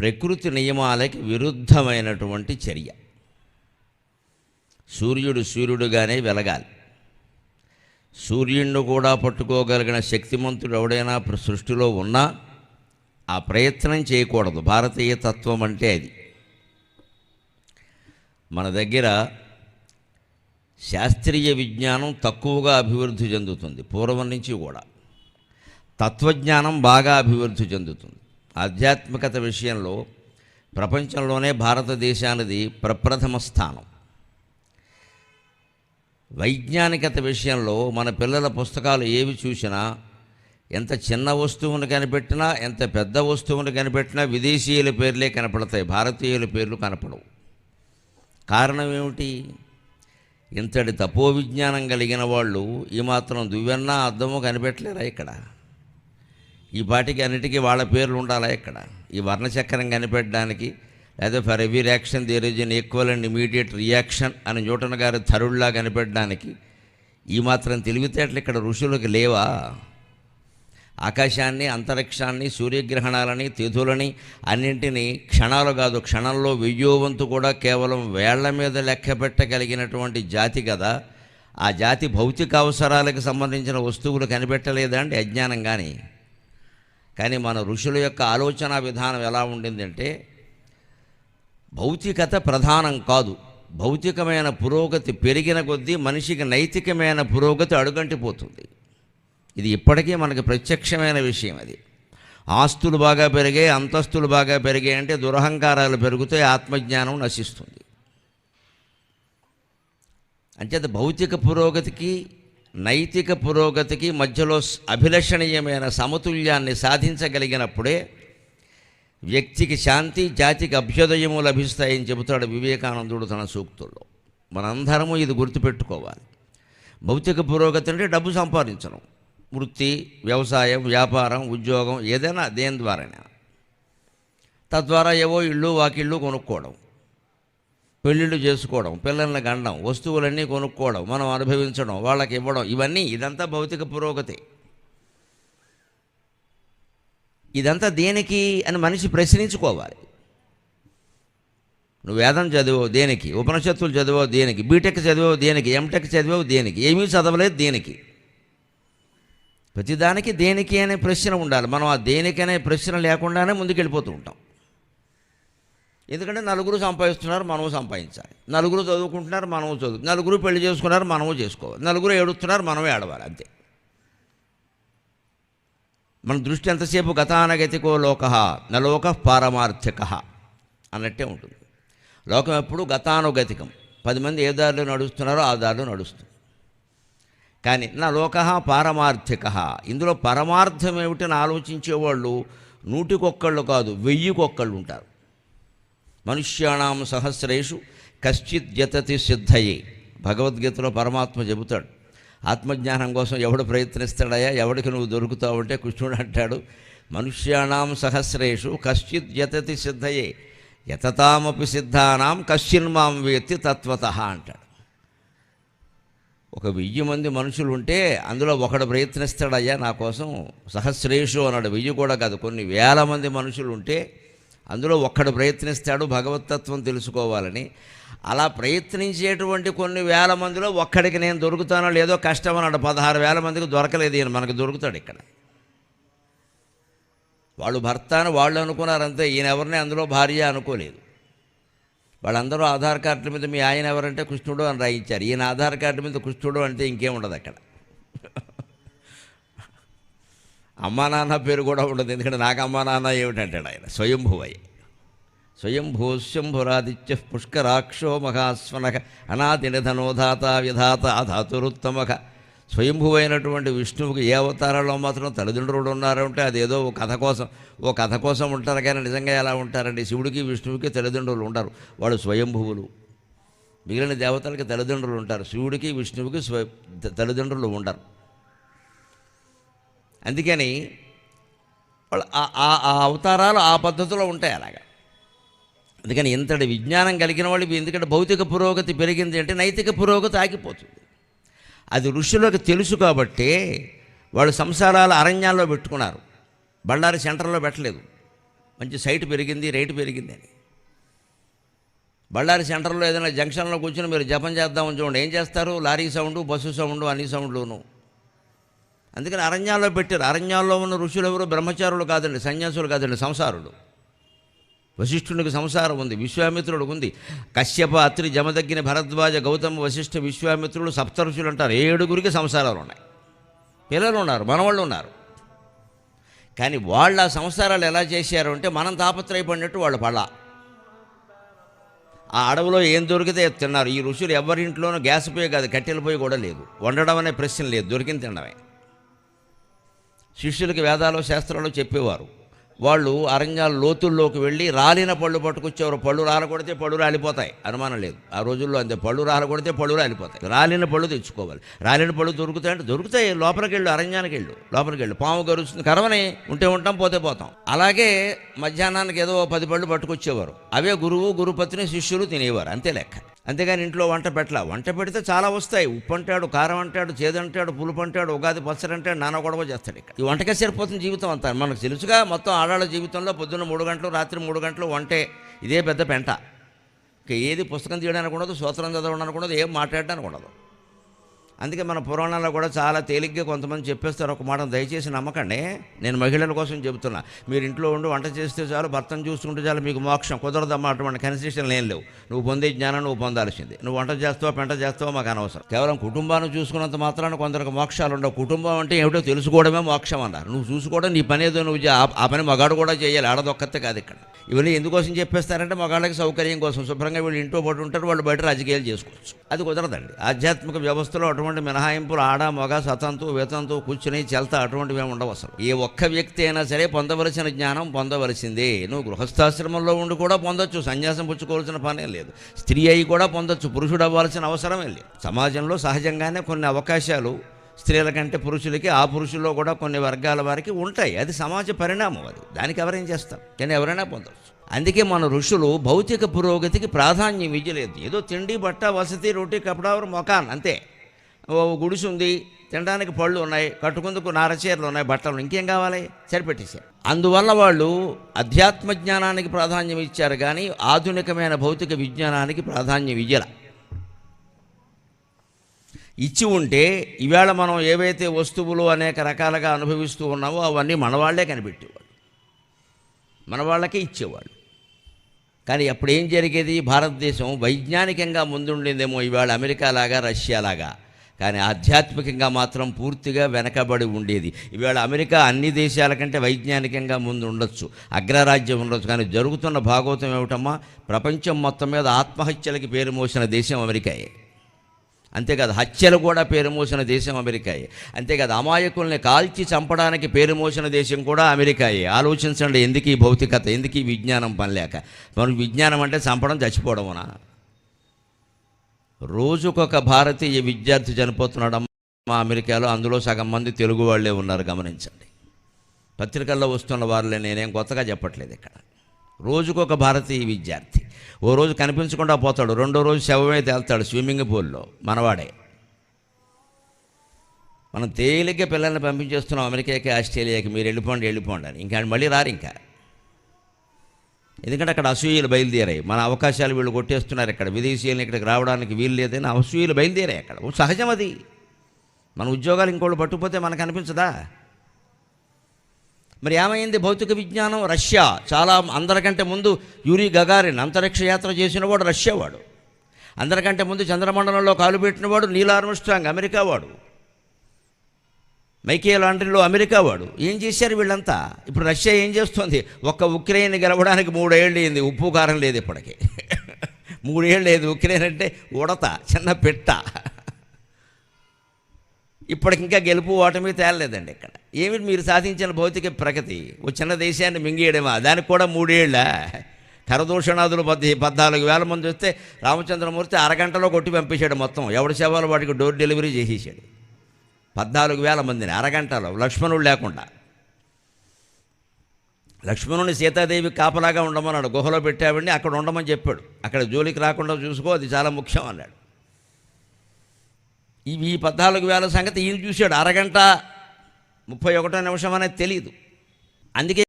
ప్రకృతి నియమాలకి విరుద్ధమైనటువంటి చర్య. సూర్యుడు సూర్యుడుగానే వెలగాలి. సూర్యుడిని కూడా పట్టుకోగలిగిన శక్తిమంతుడు ఎవడైనా సృష్టిలో ఉన్నా ఆ ప్రయత్నం చేయకూడదు. భారతీయ తత్వం అంటే అది. మన దగ్గర శాస్త్రీయ విజ్ఞానం తక్కువగా అభివృద్ధి చెందుతుంది. పూర్వం నుంచి కూడా. తత్వజ్ఞానం బాగా అభివృద్ధి చెందుతుంది. ఆధ్యాత్మికత విషయంలో ప్రపంచంలోనే భారతదేశానిది ప్రప్రథమ స్థానం. వైజ్ఞానికత విషయంలో మన పిల్లల పుస్తకాలు ఏవి చూసినా ఎంత చిన్న వస్తువును కనిపెట్టినా ఎంత పెద్ద వస్తువును కనిపెట్టినా విదేశీయుల పేర్లే కనపడతాయి భారతీయుల పేర్లు కనపడవు. కారణం ఏమిటి? ఇంతటి తపో విజ్ఞానం కలిగిన వాళ్ళు ఈ మాత్రం దువ్వెన్నా అద్దము కనిపెట్టలేరా ఇక్కడ? ఈ పాటికి అన్నిటికీ వాళ్ళ పేర్లు ఉండాలా ఇక్కడ? ఈ వర్ణచక్రం కనిపెట్టడానికి లేదా for every reaction there is an equal and immediate reaction అని న్యూటన్ గారి థరుడ్లా కనిపెట్టడానికి ఈ మాత్రం తెలివితేటలు ఇక్కడ ఋషులకు లేవా? ఆకాశాన్ని అంతరిక్షాన్ని సూర్యగ్రహణాలని తిథులని అన్నింటినీ క్షణాలు కాదు క్షణంలో వెయ్యోవంతు కూడా కేవలం వేళ్ళ మీద లెక్క పెట్టగలిగినటువంటి జాతి కదా. ఆ జాతి భౌతిక అవసరాలకు సంబంధించిన వస్తువులు కనిపెట్టలేదండి అజ్ఞానం కానీ కానీ మన ఋషుల యొక్క ఆలోచన విధానం ఎలా ఉండిందంటే భౌతికత ప్రధానం కాదు. భౌతికమైన పురోగతి పెరిగిన కొద్దీ మనిషికి నైతికమైన పురోగతి అడుగంటిపోతుంది. ఇది ఇప్పటికీ మనకి ప్రత్యక్షమైన విషయం అది. ఆస్తులు బాగా పెరిగాయి అంతస్తులు బాగా పెరిగాయి అంటే దురహంకారాలు పెరిగితే ఆత్మజ్ఞానం నశిస్తుంది. అంచేత భౌతిక పురోగతికి నైతిక పురోగతికి మధ్యలో అభిలషణీయమైన సమతుల్యాన్ని సాధించగలిగినప్పుడే వ్యక్తికి శాంతి జాతికి అభ్యుదయము లభిస్తాయని చెబుతాడు వివేకానందుడు తన సూక్తుల్లో. మనందరము ఇది గుర్తుపెట్టుకోవాలి. భౌతిక పురోగతి అంటే డబ్బు సంపాదించడం. వృత్తి వ్యవసాయం వ్యాపారం ఉద్యోగం ఏదైనా దేని ద్వారానే తద్వారా ఏవో ఇళ్ళు వాకిళ్ళు కొనుక్కోవడం. పెళ్ళిళ్ళు చేసుకోవడం పిల్లల్ని గండం వస్తువులన్నీ కొనుక్కోవడం మనం అనుభవించడం వాళ్ళకి ఇవ్వడం ఇవన్నీ ఇదంతా భౌతిక పురోగతి. ఇదంతా దేనికి అని మనిషి ప్రశ్నించుకోవాలి. నువ్వు వేదం చదివావు దేనికి ఉపనిషత్తులు చదివావు దేనికి బీటెక్ చదివావు దేనికి ఎంటెక్ చదివావు దేనికి ఏమీ చదవలేదు దేనికి? ప్రతిదానికి దేనికి అనే ప్రశ్న ఉండాలి. మనం ఆ దేనికి అనే ప్రశ్న లేకుండానే ముందుకెళ్ళిపోతూ ఉంటాం. ఎందుకంటే నలుగురు సంపాదిస్తున్నారు మనము సంపాదించాలి. నలుగురు చదువుకుంటున్నారు మనము చదువు నలుగురు పెళ్ళి చేసుకున్నారు మనము చేసుకోవాలి. నలుగురు ఏడుస్తున్నారు మనమే ఏడవాలి అంతే. మన దృష్టి ఎంతసేపు గతానగతికో లోక నలోక పారమార్థిక అన్నట్టే ఉంటుంది. లోకం ఎప్పుడు గతానుగతికం. పది మంది ఏ దారిలో నడుస్తున్నారో ఆ దారిలో నడుస్తుంది. కానీ నా లోక పారమార్థిక. ఇందులో పరమార్థం ఏమిటని ఆలోచించేవాళ్ళు నూటికొక్కళ్ళు కాదు వెయ్యికొక్కళ్ళు ఉంటారు. మనుష్యాణం సహస్రేషు కశ్చిత్ జతతి సిద్ధయే. భగవద్గీతలో పరమాత్మ చెబుతాడు. ఆత్మజ్ఞానం కోసం ఎవడు ప్రయత్నిస్తాడయా ఎవడికి నువ్వు దొరుకుతావంటే కృష్ణుడు అంటాడు. మనుష్యాణం సహస్రేషు కశ్చిత్ జతతి సిద్ధయే. యతతామపి సిద్ధానాం కశ్చిన్మాం వేత్తి తత్వత అంటాడు. ఒక వెయ్యి మంది మనుషులు ఉంటే అందులో ఒకడు ప్రయత్నిస్తాడయ్యా నా కోసం. సహస్రేషు అన్నాడు. వెయ్యి కూడా కాదు కొన్ని వేల మంది మనుషులు ఉంటే అందులో ఒక్కడు ప్రయత్నిస్తాడు భగవతత్వం తెలుసుకోవాలని. అలా ప్రయత్నించేటువంటి కొన్ని వేల మందిలో ఒక్కడికి నేను దొరుకుతానో లేదో కష్టం అన్నాడు. పదహారు వేల మందికి దొరకలేదు ఈయన మనకు దొరుకుతాడు ఇక్కడ. వాళ్ళు భర్త అని వాళ్ళు అనుకున్నారంతే ఈయన ఎవరిని అందులో భార్య అనుకోలేదు. వాళ్ళందరూ ఆధార్ కార్డుల మీద మీ ఆయన ఎవరంటే కృష్ణుడు అని రాయించారు. ఈయన ఆధార్ కార్డు మీద కృష్ణుడు అంటే ఇంకేం ఉండదు అక్కడ. అమ్మా నాన్న పేరు కూడా ఉండదు. ఎందుకంటే నాకు అమ్మా నాన్న ఏమిటంటాడు ఆయన? స్వయంభువయ్య స్వయంభూశంభురాదిత్య పుష్కరాక్షో మహాస్వనక అనాది నిధనోధాత విధాత ధాతురుత్తమక స్వయంభువైనటువంటి విష్ణువుకి ఏ అవతారాల్లో మాత్రం తల్లిదండ్రులు ఉన్నారంటే అదేదో ఓ కథ కోసం ఓ కథ కోసం ఉంటారు కానీ నిజంగా ఎలా ఉంటారండి? శివుడికి విష్ణువుకి తల్లిదండ్రులు ఉంటారు వాళ్ళు స్వయంభువులు. మిగిలిన దేవతలకి తల్లిదండ్రులు ఉంటారు. శివుడికి విష్ణువుకి స్వ తల్లిదండ్రులు ఉండరు. అందుకని వాళ్ళు ఆ- ఆ అవతారాలు ఆ పద్ధతిలో ఉంటాయి అలాగా. అందుకని ఇంతటి విజ్ఞానం కలిగిన వాళ్ళు ఇవి ఎందుకంటే భౌతిక పురోగతి పెరిగింది అంటే నైతిక పురోగతి ఆగిపోతుంది. అది ఋషులకు తెలుసు కాబట్టే వాళ్ళు సంసారాల అరణ్యాల్లో పెట్టుకున్నారు. బళ్ళారి సెంటర్లో పెట్టలేదు. మంచి సైట్ పెరిగింది రేటు పెరిగింది అని. బళ్ళారి సెంటర్లో ఏదైనా జంక్షన్లో కూర్చొని మీరు జపం చేద్దామని చూడండి ఏం చేస్తారు? లారీ సౌండ్ బస్సు సౌండ్ అన్ని సౌండ్లోనూ. అందుకని అరణ్యాల్లో పెట్టారు. అరణ్యాల్లో ఉన్న ఋషులు ఎవరు? బ్రహ్మచారులు కాదండి సన్యాసులు కాదండి సంసారులు. వశిష్ఠునికి సంసారం ఉంది విశ్వామిత్రుడు ఉంది. కశ్యప అత్రి జమదగ్గిన భరద్వాజ గౌతమ వశిష్ఠ విశ్వామిత్రుడు సప్తఋషులు అంటారు. ఏడుగురికి సంసారాలు ఉన్నాయి. పిల్లలు ఉన్నారు మనవాళ్ళు ఉన్నారు. కానీ వాళ్ళ సంసారాలు ఎలా చేశారు అంటే మనం తాపత్రయపడినట్టు వాళ్ళు పళ్ళ. ఆ అడవిలో ఏం దొరికితే తిన్నారు. ఈ ఋషులు ఎవరింట్లోనూ గ్యాస్ పొయ్యి కాదు కట్టెల పొయ్యి కూడా లేదు. వండడం అనే ప్రశ్న లేదు దొరికింది తినడమే. శిష్యులకి వేదాలు శాస్త్రాలు చెప్పేవారు. వాళ్ళు అరణ్యాల లోతుల్లోకి వెళ్ళి రాలిన పళ్ళు పట్టుకొచ్చేవారు. పళ్ళు రాలకొడితే పళ్ళు రాలిపోతాయి. అనుమానం లేదు. ఆ రోజుల్లో అంతే. పళ్ళు రాలకొడితే పళ్ళు రాలిపోతాయి. రాలిన పళ్ళు తెచ్చుకోవాలి. రాలిన పళ్ళు దొరుకుతాయి అంటే దొరుకుతాయి. లోపలికి వెళ్ళు అరణ్యానికి వెళ్ళు. లోపలికి వెళ్ళు. పాము గరుస్తుంది. కరవని ఉంటే ఉంటాం పోతే పోతాం. అలాగే మధ్యాహ్నానికి ఏదో పది పళ్ళు పట్టుకొచ్చేవారు. అవే గురువు గురుపత్ని శిష్యులు తినేవారు. అంతే లెక్క. అంతేగాని ఇంట్లో వంట పెట్టలా. వంట పెడితే చాలా వస్తాయి. ఉప్పు అంటాడు కారం అంటాడు చేదంటాడు పులుపు అంటాడు ఉగాది పచ్చడి అంటాడు నాన్న గొడవ చేస్తాడు ఇక్కడ. ఈ వంటకే సరిపోతుంది జీవితం అంతా. మనకు తెలుసుగా మొత్తం ఆడాళ్ళ జీవితంలో పొద్దున్న మూడు గంటలు రాత్రి మూడు గంటలు వంటే ఇదే పెద్ద పెంట. ఏది పుస్తకం తీయడానికి ఉండదు సోత్రం చదవడానికి ఉండదు ఏం మాట్లాడడానికి ఉండదు. అందుకే మన పురాణాల్లో కూడా చాలా తేలిగ్గా కొంతమంది చెప్పేస్తారు ఒక మాట దయచేసి నమ్మకండి. నేను మహిళల కోసం చెబుతున్నా. మీరు ఇంట్లో ఉండి వంట చేస్తే చాలు భర్తను చూసుకుంటే చాలు మీకు మోక్షం. కుదరదమ్మా అటువంటి కన్సిషన్ ఏం లేవు. నువ్వు పొందే జ్ఞానం నువ్వు పొందాల్సింది. నువ్వు వంట చేస్తావో పెంట చేస్తావో మాకు అనవసరం. కేవలం కుటుంబాన్ని చూసుకున్నంత మాత్రాన కొందరికి మోక్షాలు ఉండవు. కుటుంబం అంటే ఏమిటో తెలుసుకోవడమే మోక్షం అన్నారు. నువ్వు చూసుకోవడం నీ పని ఏదో నువ్వు ఆ- ఆ పని మగాడు కూడా చేయాలి. ఆడదొక్కతే కాదు ఇక్కడ. ఇవన్నీ ఎందుకోసం చెప్పేస్తారంటే మగాళ్ళకి సౌకర్యం కోసం. శుభ్రంగా వీళ్ళు ఇంట్లో పడి ఉంటారు వాళ్ళు బయట రాజకీయాలు చేసుకోవచ్చు. అది కుదరదండి. ఆధ్యాత్మిక వ్యవస్థలో అటువంటి మినహాయింపులు ఆడ మగ సతంతు వేతంతు కూర్చుని చెల్త అటువంటివి ఏమి ఉండవు అసలు. ఏ ఒక్క వ్యక్తి అయినా సరే పొందవలసిన జ్ఞానం పొందవలసిందే. నువ్వు గృహస్థాశ్రమంలో ఉండి కూడా పొందొచ్చు సన్యాసం పుచ్చుకోవాల్సిన పనే లేదు. స్త్రీ అయి కూడా పొందొచ్చు పురుషుడు అవ్వాల్సిన అవసరమే లేదు. సమాజంలో సహజంగానే కొన్ని అవకాశాలు స్త్రీల కంటే పురుషులకి ఆ పురుషుల్లో కూడా కొన్ని వర్గాల వారికి ఉంటాయి. అది సమాజ పరిణామం అది. దానికి ఎవరేం చేస్తాం కానీ ఎవరైనా పొందవచ్చు అందుకే మన ఋషులు భౌతిక పురోగతికి ప్రాధాన్యం ఇవ్వలేదు ఏదో తిండి బట్ట వసతి రోటీ కపడావరు మొకాన్ అంతే. గుడిసి ఉంది తినడానికి పళ్ళు ఉన్నాయి కట్టుకుందుకు నారచీరలు ఉన్నాయి బట్టలు ఇంకేం కావాలి? సరిపెట్టేశారు. అందువల్ల వాళ్ళు అధ్యాత్మ జ్ఞానానికి ప్రాధాన్యం ఇచ్చారు కానీ ఆధునికమైన భౌతిక విజ్ఞానానికి ప్రాధాన్యం ఇయ్యల. ఇచ్చి ఉంటే ఈవేళ మనం ఏవైతే వస్తువులు అనేక రకాలుగా అనుభవిస్తూ ఉన్నామో అవన్నీ మనవాళ్ళే కనిపెట్టేవాళ్ళు. మనవాళ్ళకే ఇచ్చేవాళ్ళు. కానీ అప్పుడు ఏం జరిగేది? భారతదేశం వైజ్ఞానికంగా ముందుండిందేమో ఇవాళ అమెరికా లాగా రష్యా లాగా కానీ ఆధ్యాత్మికంగా మాత్రం పూర్తిగా వెనకబడి ఉండేది. ఇవాళ అమెరికా అన్ని దేశాల కంటే వైజ్ఞానికంగా ముందు ఉండొచ్చు. అగ్రరాజ్యం ఉండొచ్చు. కానీ జరుగుతున్న భాగవతం ఏమిటమ్మా? ప్రపంచం మొత్తం మీద ఆత్మహత్యలకి పేరు మోసిన దేశం అమెరికాయే. అంతేకాదు హత్యలు కూడా పేరు మోసిన దేశం అమెరికాయే. అంతేకాదు అమాయకుల్ని కాల్చి చంపడానికి పేరు మోసిన దేశం కూడా అమెరికాయే. ఆలోచించండి ఎందుకు ఈ భౌతికత? ఎందుకు ఈ విజ్ఞానం పనిలేక? మనకు విజ్ఞానం అంటే చంపడం చచ్చిపోవడమునా? రోజుకొక భారతీయ విద్యార్థి చనిపోతున్నాడు మా అమెరికాలో. అందులో సగం మంది తెలుగు వాళ్ళే ఉన్నారు గమనించండి. పత్రికల్లో వస్తున్న వారిలో నేనేం కొత్తగా చెప్పట్లేదు ఇక్కడ. రోజుకొక భారతీయ విద్యార్థి. ఓ రోజు కనిపించకుండా పోతాడు రెండో రోజు శవమే తేల్తాడు స్విమ్మింగ్ పూల్లో మనవాడే. మనం తేలిగ్గా పిల్లల్ని పంపించేస్తున్నాం అమెరికాకి ఆస్ట్రేలియాకి మీరు వెళ్ళిపోండి వెళ్ళిపోండి అని. ఇంకా మళ్ళీ రారు ఇంకా. ఎందుకంటే అక్కడ అసూయలు బయలుదేరాయి. మన అవకాశాలు వీళ్ళు కొట్టేస్తున్నారు ఇక్కడ. విదేశీయులను ఇక్కడికి రావడానికి వీలు లేదని అసూయలు బయలుదేరాయి అక్కడ. సహజం అది. మన ఉద్యోగాలు ఇంకోళ్ళు పట్టుకుపోతే మనకు అనిపించదా? మరి ఏమైంది? భౌతిక విజ్ఞానం రష్యా. చాలా అందరికంటే ముందు యూరి గగారిన్ అంతరిక్ష యాత్ర చేసిన వాడు రష్యా వాడు. అందరికంటే ముందు చంద్రమండలంలో కాలు పెట్టినవాడు నీల్ ఆర్మ్స్ట్రాంగ్ అమెరికా వాడు. మైకేల్ ఆండ్రిలో అమెరికా వాడు. ఏం చేశారు వీళ్ళంతా? ఇప్పుడు రష్యా ఏం చేస్తుంది? ఒక్క ఉక్రెయిన్ గెలవడానికి మూడేళ్ళు అయింది ఉప్పు కారం లేదు ఇప్పటికి. మూడేళ్ళు లేదు ఉక్రెయిన్ అంటే ఉడత చిన్న పెట్ట. ఇప్పటికి ఇంకా గెలుపు ఓటమి తేలలేదండి ఇక్కడ. ఏమి మీరు సాధించిన భౌతిక ప్రగతి ఓ చిన్న దేశాన్ని మింగేయడమా? దానికి కూడా మూడేళ్ళ? కరదూషణాదులు పద్ది పద్నాలుగు వేల మంది వస్తే రామచంద్రమూర్తి అరగంటలో కొట్టి పంపించాడు మొత్తం. ఎవడి సేవలు వాటికి డోర్ డెలివరీ చేసేసాడు. పద్నాలుగు వేల మందిని అరగంటలో లక్ష్మణుడు లేకుండా. లక్ష్మణుని సీతాదేవి కాపలాగా ఉండమన్నాడు. గుహలో పెట్టావండి అక్కడ ఉండమని చెప్పాడు. అక్కడ జోలికి రాకుండా చూసుకో అది చాలా ముఖ్యం అన్నాడు. ఇవి ఈ పద్నాలుగు వేల సంగతి ఈయన చూశాడు. అరగంట ముప్పై ఒకటో నిమిషం అనేది తెలియదు అందుకే